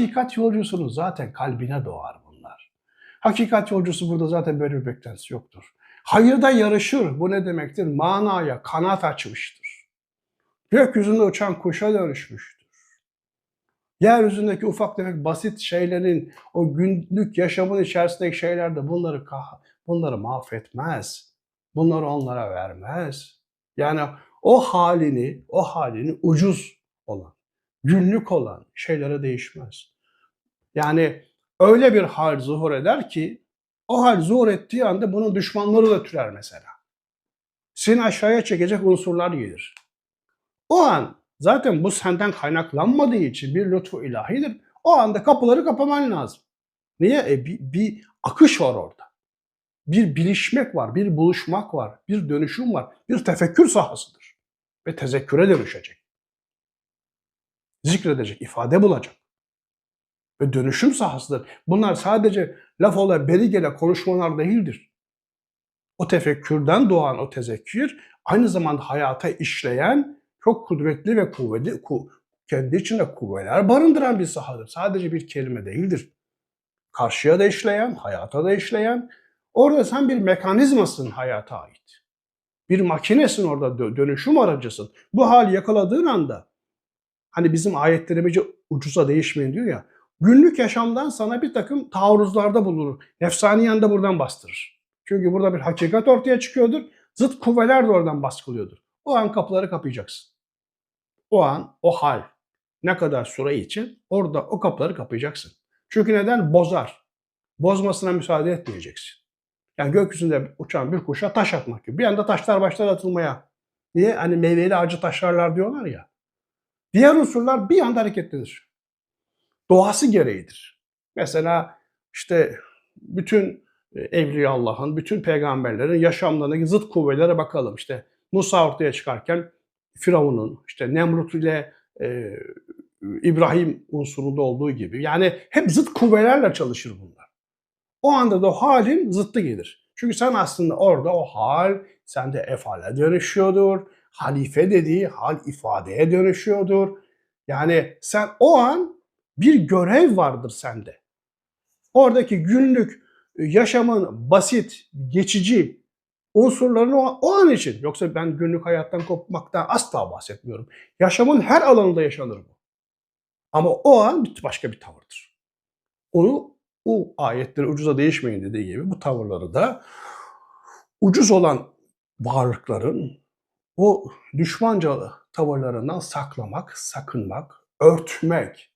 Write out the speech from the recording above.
Hakikat yolcusunun zaten kalbine doğar bunlar. Hakikat yolcusu burada zaten böyle bir beklentisi yoktur. Hayırda yarışır. Bu ne demektir? Manaya kanat açmıştır. Gökyüzünde uçan kuşa dönüşmüştür. Yeryüzündeki ufak tefek basit şeylerin o günlük yaşamın içerisindeki şeyler de bunları bunları mahvetmez. Bunları onlara vermez. Yani o halini, o halini ucuz olan, günlük olan şeylere değişmez. Yani öyle bir hal zuhur eder ki o hal zuhur ettiği anda bunun düşmanları da türer mesela. Seni aşağıya çekecek unsurlar gelir. O an zaten bu senden kaynaklanmadığı için bir lütfu ilahidir. O anda kapıları kapaman lazım. Niye? E, bir, bir akış var orada. Bir bilişmek var, bir buluşmak var, bir dönüşüm var, bir tefekkür sahasıdır. Ve tezekküre dönüşecek. Zikredecek, ifade bulacak. Ve dönüşüm sahasıdır. Bunlar sadece laf ola beri konuşmalar değildir. O tefekkürden doğan o tezekkür aynı zamanda hayata işleyen çok kudretli ve kuvvetli, ku, kendi içinde kuvveler barındıran bir sahadır. Sadece bir kelime değildir. Karşıya da işleyen, hayata da işleyen, orada sen bir mekanizmasın hayata ait. Bir makinesin orada, dö- dönüşüm aracısın. Bu hali yakaladığın anda, hani bizim ayetlerimizce ucuza değişmeyin diyor ya, günlük yaşamdan sana bir takım taarruzlarda bulunur. Nefsaniyen de buradan bastırır. Çünkü burada bir hakikat ortaya çıkıyordur. Zıt kuvveler de oradan baskılıyordur. O an kapıları kapayacaksın. O an, o hal ne kadar süre için orada o kapıları kapayacaksın. Çünkü neden? Bozar. Bozmasına müsaade etmeyeceksin. Yani gökyüzünde uçan bir kuşa taş atmak gibi. Bir anda taşlar başlar atılmaya. Niye? Hani meyveli ağacı taşlarlar diyorlar ya. Diğer unsurlar bir anda hareketlenir. Doğası gereğidir. Mesela işte bütün e, Evliya Allah'ın, bütün peygamberlerin yaşamlarındaki zıt kuvvetlere bakalım. İşte Musa ortaya çıkarken Firavun'un, işte Nemrut ile e, İbrahim unsurunda olduğu gibi. Yani hep zıt kuvvelerle çalışır bunlar. O anda da halin zıttı gelir. Çünkü sen aslında orada o hal sende efale dönüşüyordur. Halife dediği hal ifadeye dönüşüyordur. Yani sen o an bir görev vardır sende. Oradaki günlük e, yaşamın basit, geçici unsurlarını o, o an için. Yoksa ben günlük hayattan kopmaktan asla bahsetmiyorum. Yaşamın her alanında yaşanır bu. Ama o an başka bir tavırdır. Onu o ayetleri ucuza değişmeyin dediği gibi bu tavırları da ucuz olan varlıkların o düşmanca tavırlarından saklamak, sakınmak, örtmek,